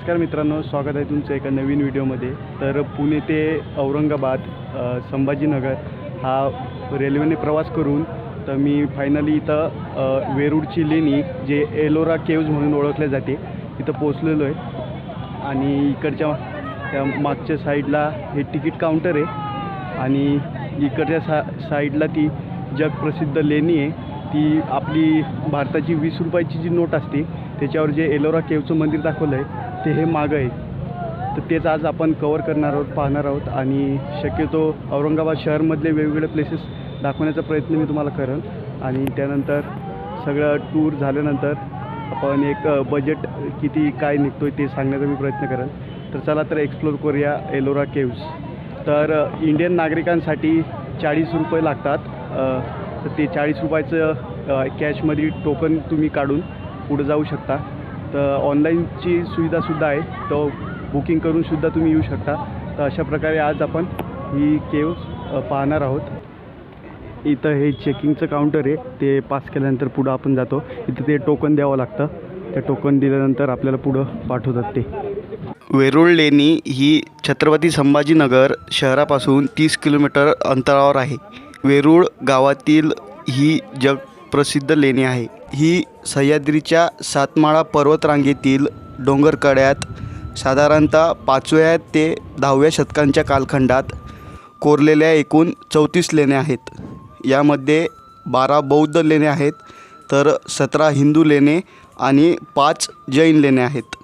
नमस्कार मित्रांनो स्वागत आहे तुमचं एका नवीन व्हिडिओमध्ये. तर पुणे ते औरंगाबाद संभाजीनगर हा रेल्वेने प्रवास करून तर मी फायनली इथं वेरूळची लेणी जे एलोरा केव्ज म्हणून ओळखले जाते तिथं पोचलेलो आहे. आणि इकडच्या त्या मागच्या साईडला हे तिकीट काउंटर आहे. आणि इकडच्या सा साईडला ती जगप्रसिद्ध लेणी आहे. ती आपली भारताची वीस रुपयाची जी नोट असते त्याच्यावर जे एलोरा केवचं मंदिर दाखवलं आहे ते हे मागं आहे तर तेच आज आपण कवर करणार आहोत पाहणार आहोत आणि शक्यतो औरंगाबाद शहरमधले वेगवेगळे प्लेसेस दाखवण्याचा प्रयत्न मी तुम्हाला करेन. आणि त्यानंतर सगळं टूर झाल्यानंतर आपण एक बजेट किती काय निघतो आहे ते सांगण्याचा मी प्रयत्न करेन. तर चला तर एक्सप्लोर करूया एलोरा केव्स तर इंडियन नागरिकांसाठी चाळीस रुपये लागतात. तर ते चाळीस रुपयाचं कॅशमध्ये टोकन तुम्ही काढून पुढे जाऊ शकता. तर ऑनलाईनची सुविधासुद्धा आहे. तो बुकिंग करूनसुद्धा तुम्ही येऊ शकता. तर अशा प्रकारे आज आपण ही केव पाहणार आहोत. इथं हे चेकिंगचं काउंटर आहे. ते पास केल्यानंतर पुढं आपण जातो. इथं ते टोकन द्यावं लागतं. त्या टोकन दिल्यानंतर आपल्याला पुढं पाठवतात ते. वेरूळ लेणी ही छत्रपती संभाजीनगर शहरापासून तीस किलोमीटर अंतरावर आहे. वेरूळ गावातील ही जगप्रसिद्ध लेणी आहे. ही सह्याद्रीच्या सातमाळा पर्वतरांगेतील डोंगरकड्यात साधारणतः पाचव्या ते दहाव्या शतकांच्या कालखंडात कोरलेल्या एकूण चौतीस लेण्या आहेत. यामध्ये बारा बौद्ध लेणे आहेत तर सतरा हिंदू लेणे आणि पाच जैन लेणे आहेत.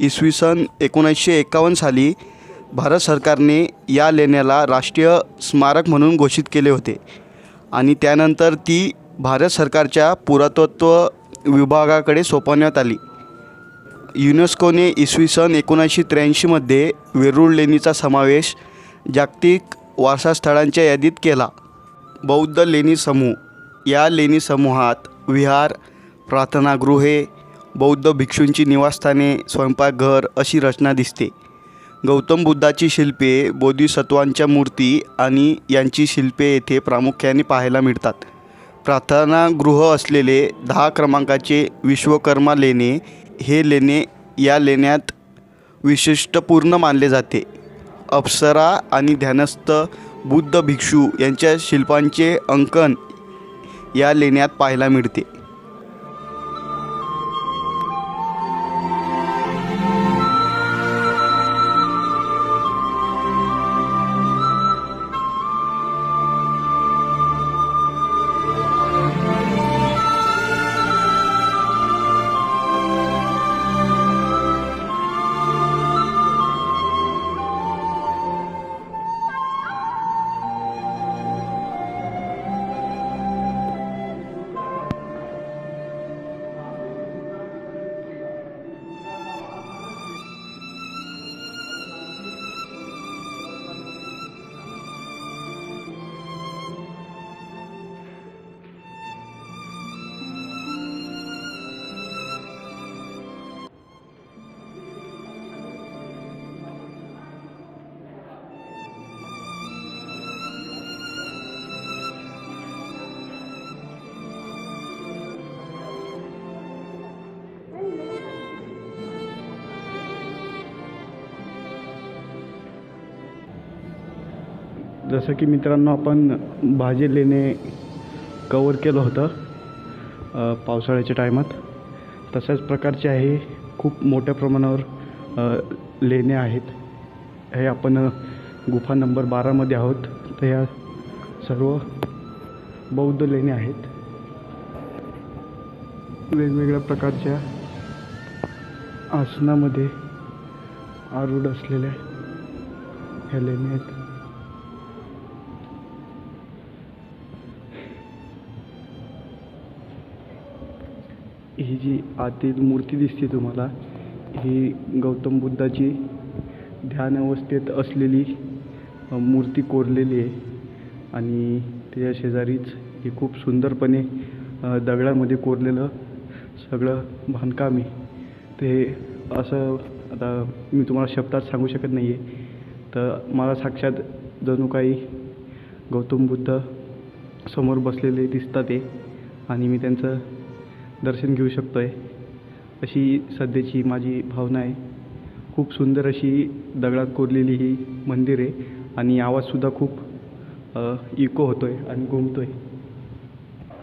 इसवी सन एकोणीसशे एकावन्न साली भारत सरकारने या लेण्याला राष्ट्रीय स्मारक म्हणून घोषित केले होते आणि त्यानंतर ती भारत सरकारच्या पुरातत्व विभागाकडे सोपवण्यात आली. युनेस्कोने इसवी सन एकोणीसशे त्र्याऐंशीमध्ये वेरूळ लेणीचा समावेश जागतिक वारसास्थळांच्या यादीत केला. बौद्ध लेणी समूह या लेणी समूहात विहार प्रार्थनागृहे बौद्ध भिक्षूंची निवासस्थाने स्वयंपाकघर अशी रचना दिसते. गौतम बुद्धाची शिल्पे बोधिसत्वांच्या मूर्ती आणि यांची शिल्पे येथे प्रामुख्याने पाहायला मिळतात. प्रार्थनागृह असलेले दहा क्रमांकाचे विश्वकर्मा लेणे हे लेणे या लेण्यात विशिष्टपूर्ण मानले जाते. अप्सरा आणि ध्यानस्थ बुद्ध भिक्षू यांच्या शिल्पांचे अंकन या लेण्यात पाहायला मिळते. जसं की मित्रांनो आपण भाजी लेणे कवर केलं होतं पावसाळ्याच्या टायमात तशाच प्रकारचे आहे खूप मोठ्या प्रमाणावर लेणे आहेत. हे आपण गुफा नंबर बारामध्ये आहोत. तर ह्या सर्व बौद्ध लेणे आहेत. वेगवेगळ्या प्रकारच्या आसनामध्ये आरूढ असलेल्या ह्या लेण्या आहेत. ही जी आतील मूर्ती दिसते तुम्हाला ही गौतम बुद्धाची ध्यान अवस्थेत असलेली मूर्ती कोरलेली आहे. आणि त्याच्या शेजारीच हे खूप सुंदरपणे दगडामध्ये कोरलेलं सगळं बांधकाम आहे. ते असं आता मी तुम्हाला शब्दात सांगू शकत नाही आहे तर मला साक्षात जणू काही गौतम बुद्ध समोर बसलेले दिसतात आहे आणि मी त्यांचं दर्शन घेऊ शकतो आहे अशी सध्याची माझी भावना आहे. खूप सुंदर अशी दगडात कोरलेली ही मंदिर आहे आणि आवाजसुद्धा खूप इको होतो आहे आणि घुमतो आहे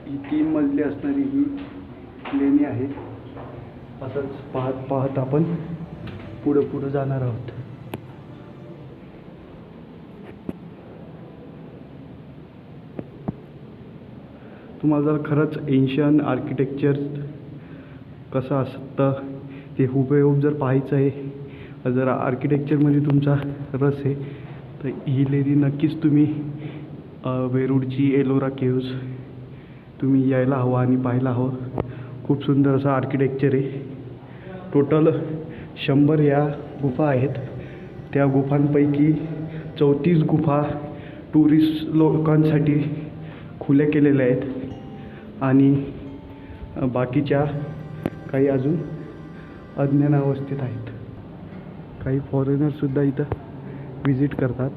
ही तीन मजली असणारी ही लेणी आहे. असंच पाहत पाहत आपण पुढं पुढं जाणार आहोत. तुम्हाला जर खरंच एन्शियन आर्किटेक्चर कसं असतं ते हुबेहूब जर पाहायचं आहे जर आर्किटेक्चरमध्ये तुमचा रस आहे तर ही लेणी नक्कीच तुम्ही वेरूळची एलोरा केव्ज तुम्ही यायला हवं आणि पाहायला हवं. खूप सुंदर असं आर्किटेक्चर आहे. टोटल शंभर या गुफा आहेत. त्या गुफांपैकी चौतीस गुफा टुरिस्ट लोकांसाठी खुल्या केलेल्या आहेत. आणि बाकीच्या काही अजून अज्ञानावस्थेत आहेत. काही फॉरेनरसुद्धा इथं विजिट करतात.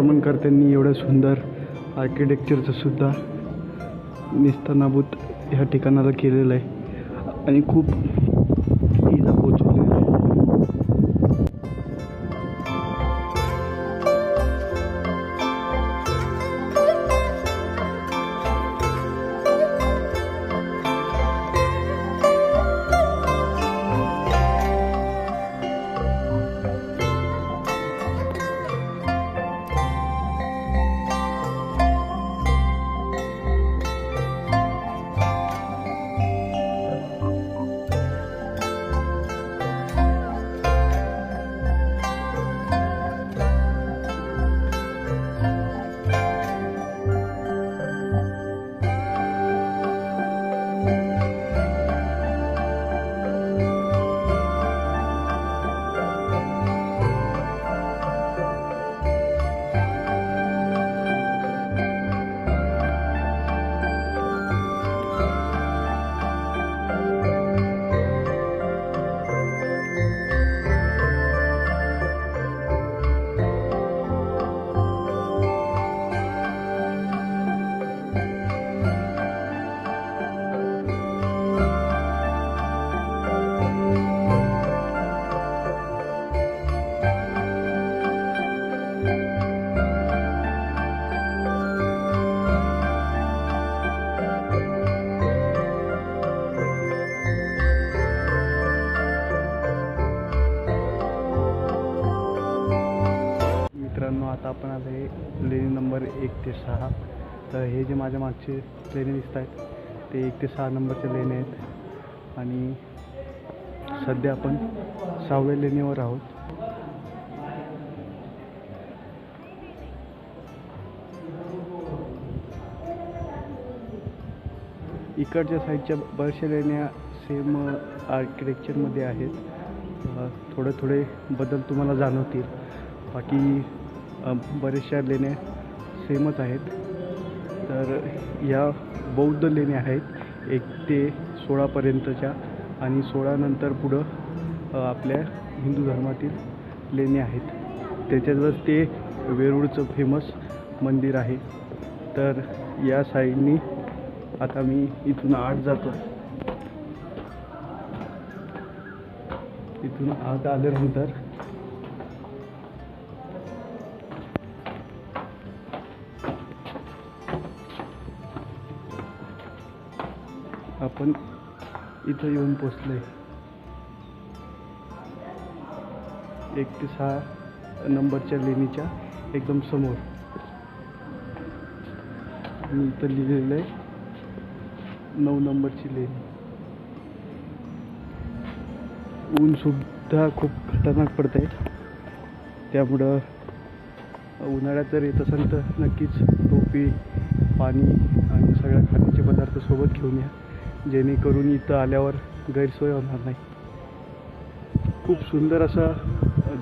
आक्रमणकर्त्यांनी एवढं सुंदर आर्किटेक्चरचंसुद्धा निस्तनाभूत ह्या ठिकाणाला केलेलं आहे. आणि खूप एक ते सहा. तर हे जे माझ्या मागचे लेणी दिसत आहेत ते एक ते सहा नंबरचे लेणे आहेत. आणि सध्या आपण सहाव्या लेणीवर आहोत. इकडच्या साईडच्या बऱ्याचशा लेण्या सेम आर्किटेक्चरमध्ये आहेत. थोडे थोडे बदल तुम्हाला जाणवतील. बाकी बऱ्याचशा लेण्या सेमच आहेत. तर या बौद्ध लेण्या आहेत. एक ते सोळापर्यंतच्या आणि सोळानंतर पुढं आपल्या हिंदू धर्मातील लेण्या आहेत. त्याच्यातच ते वेरूळचं फेमस मंदिर आहे. तर या साईडनी आता मी इथून आत जातो. इथून आत आल्यानंतर आपण इथं येऊन पोचलो आहे एक ते सहा नंबरच्या लेणीच्या एकदम समोर. मी इथं लिहिलेलं आहे नऊ नंबरची लेणी. ऊनसुद्धा खूप खतरनाक पडत आहे त्यामुळं उन्हाळ्यात जर येत असेल तर नक्कीच टोपी पाणी आणि सगळ्या खाण्याचे पदार्थ सोबत घेऊन या. जेणेकरून इथं आल्यावर गैरसोय होणार नाही. खूप सुंदर असं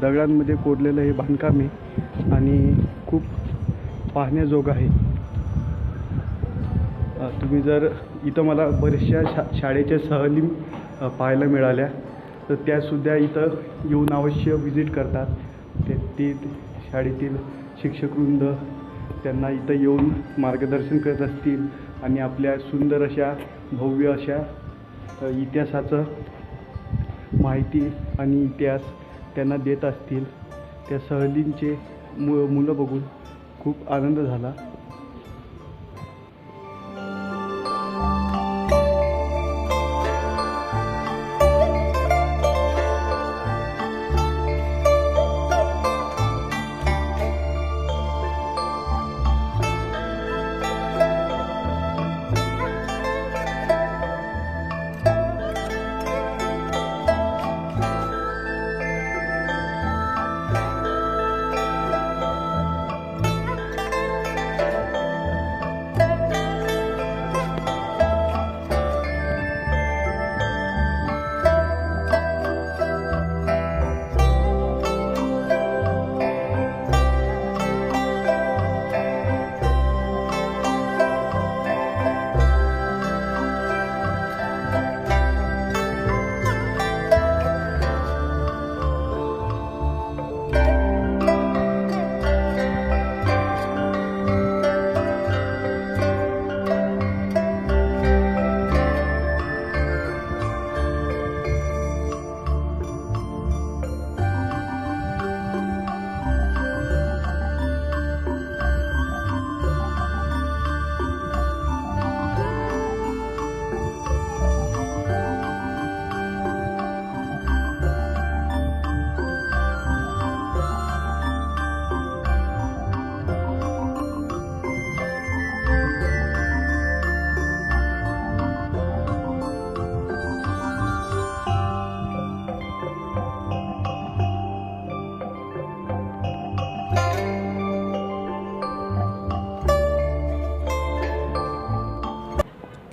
दगडांमध्ये कोरलेलं हे बांधकाम आहे आणि खूप पाहण्याजोगं आहे. तुम्ही जर इथं मला बऱ्याचशा शा शाळेच्या सहली पाहायला मिळाल्या तर त्यासुद्धा इथं येऊन अवश्य विजिट करतात. ते ते ते शाळेतील शिक्षकवृंद त्यांना इथं येऊन मार्गदर्शन करत असतील आणि आपल्या सुंदर अशा भव्य अशा इतिहासाचं माहिती आणि इतिहास त्यांना देत असतील त्या सहलींचे मु मुलं बघून खूप आनंद झाला.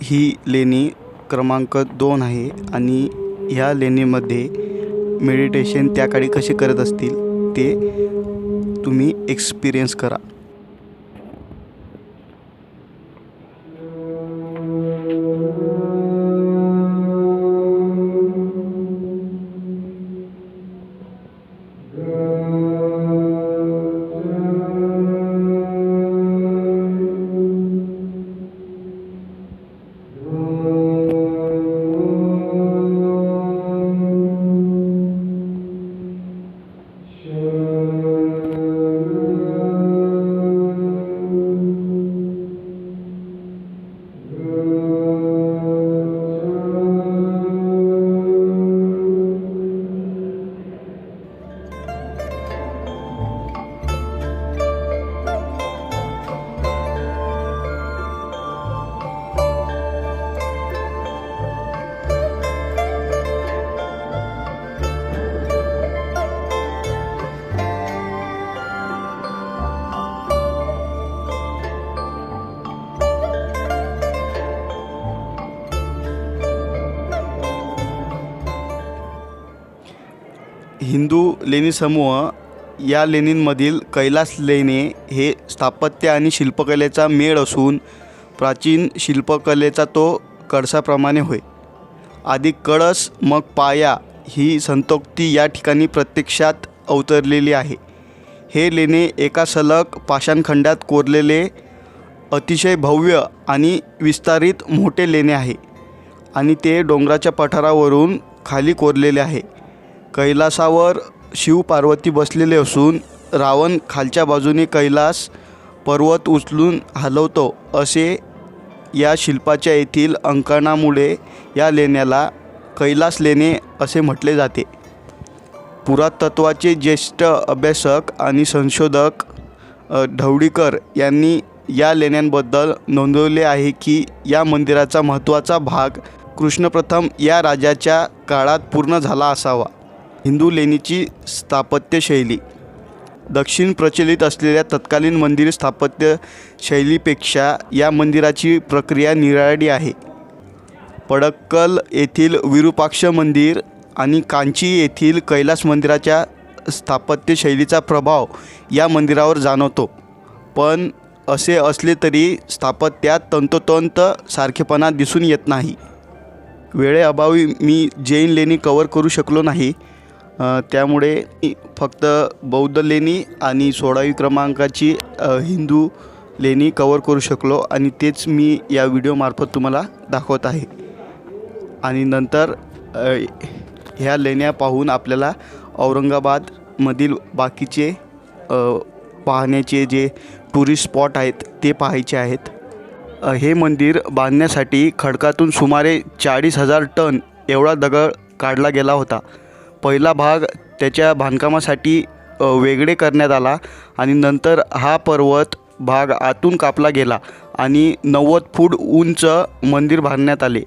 ही लेणी क्रमांक दोन आहे आणि ह्या लेणीमध्ये मेडिटेशन त्या काळी कसे करत असतील ते तुम्ही एक्सपिरियन्स करा. हिंदू लेणी समूह या लेणींमधील कैलास लेणे हे स्थापत्य आणि शिल्पकलेचा मेळ असून प्राचीन शिल्पकलेचा तो कळसाप्रमाणे होय. आधी कळस मग पाया ही संतोक्ती या ठिकाणी प्रत्यक्षात अवतरलेली आहे. हे लेणे एका सलग पाषाणखंडात कोरलेले अतिशय भव्य आणि विस्तारित मोठे लेणे आहे आणि ते डोंगराच्या पठारावरून खाली कोरलेले आहे. कैलासावर शिव पार्वती बसलेले असून रावण खालच्या बाजूने कैलास पर्वत उचलून हलवतो. असे या शिल्पाच्या येथील अंकणामुळे या लेण्याला कैलास लेणे असे म्हटले जाते. पुरातत्वाचे ज्येष्ठ अभ्यासक आणि संशोधक ढवडीकर ढवळीकर यांनी या लेण्यांबद्दल नोंदवले आहे की या मंदिराचा महत्त्वाचा भाग कृष्णप्रथम या राजाच्या काळात पूर्ण झाला असावा. हिंदू लेणीची स्थापत्यशैली दक्षिण प्रचलित असलेल्या तत्कालीन मंदिर स्थापत्य शैलीपेक्षा या मंदिराची प्रक्रिया निराळी आहे. पडक्कल येथील विरूपाक्ष मंदिर आणि कांची येथील कैलास मंदिराच्या स्थापत्यशैलीचा प्रभाव या मंदिरावर जाणवतो. पण असे असले तरी स्थापत्यात तंतोतंत सारखेपणा दिसून येत नाही. वेळेअभावी मी जैन लेणी कवर करू शकलो नाही. त्यामुळे फक्त बौद्ध लेणी आणि सोळावी क्रमांकाची हिंदू लेणी कवर करू शकलो आणि तेच मी या व्हिडिओमार्फत तुम्हाला दाखवत आहे. आणि नंतर ह्या लेण्या पाहून आपल्याला औरंगाबादमधील बाकीचे पाहण्याचे जे टुरिस्ट स्पॉट आहेत ते पाहायचे आहेत. हे मंदिर बांधण्यासाठी खडकातून सुमारे चाळीस हजार टन एवढा दगड काढला गेला होता. पहिला भाग त्याच्या बांधकामासाठी वेगळे करण्यात आला आणि नंतर हा पर्वत भाग आतून कापला गेला आणि नव्वद फूट उंच मंदिर बांधण्यात आले.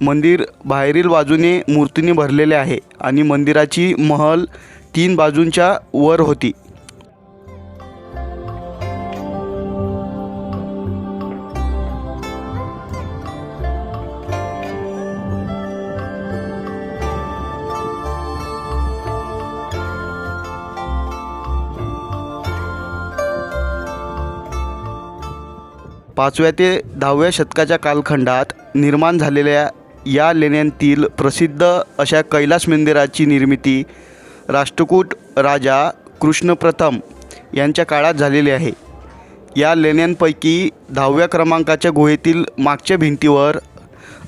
मंदिर बाहेरील बाजूने मूर्तीने भरलेले आहे आणि मंदिराची महल तीन बाजूंच्या वर होती. पाचव्या ते दहाव्या शतकाच्या कालखंडात निर्माण झालेल्या या लेण्यांतील प्रसिद्ध अशा कैलास मंदिराची निर्मिती राष्ट्रकूट राजा कृष्णप्रथम यांच्या काळात झालेली आहे. या लेण्यांपैकी दहाव्या क्रमांकाच्या गुहेतील मागच्या भिंतीवर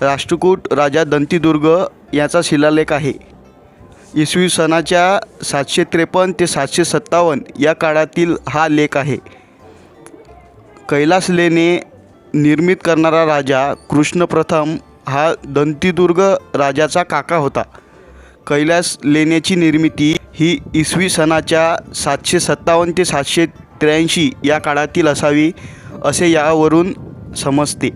राष्ट्रकूट राजा दंतीदुर्ग याचा शिलालेख आहे. इसवी सनाच्या सातशे त्रेपन्न ते सातशे सत्तावन्न या काळातील हा लेख आहे. कैलास लेणे निर्मित करणारा राजा कृष्णप्रथम हा दंतीदुर्ग राजाचा काका होता. कैलास लेण्याची निर्मिती ही इसवी सनाच्या सातशे सत्तावन्न ते सातशे त्र्याऐंशी या काळातील असावी असे यावरून समजते.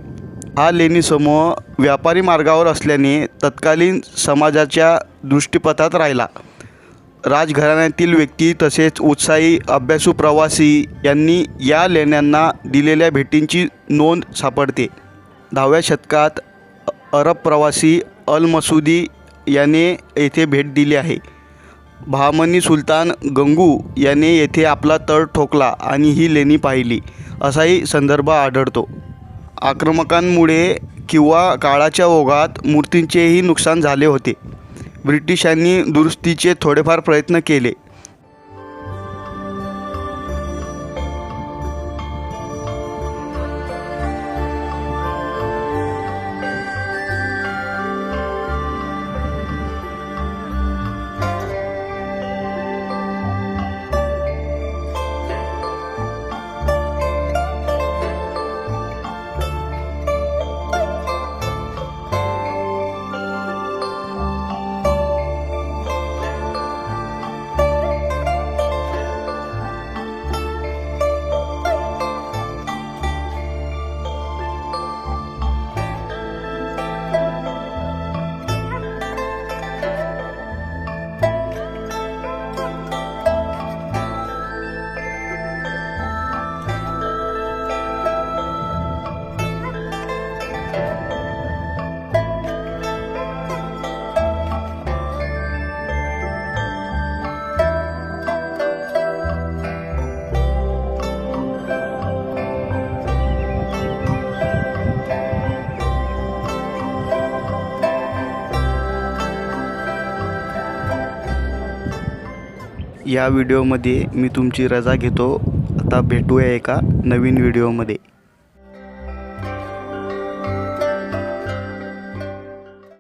हा लेणी समूह व्यापारी मार्गावर असल्याने तत्कालीन समाजाच्या दृष्टीपथात राहिला. राजघराण्यातील व्यक्ती तसेच उत्साही अभ्यासू प्रवासी यांनी या लेण्यांना दिलेल्या भेटींची नोंद सापडते. दहाव्या शतकात अरब प्रवासी अल मसुदी याने येथे भेट दिली आहे. बहामनी सुलतान गंगू याने येथे आपला तळ ठोकला आणि ही लेणी पाहिली असाही संदर्भ आढळतो. आक्रमकांमुळे किंवा काळाच्या ओघात मूर्तींचेही नुकसान झाले होते. ब्रिटिशांनी दुरुस्तीचे थोडेफार प्रयत्न केले. या व्हिडिओमध्ये मी तुमची रजा घेतो. आता भेटूया एका नवीन व्हिडिओमध्ये.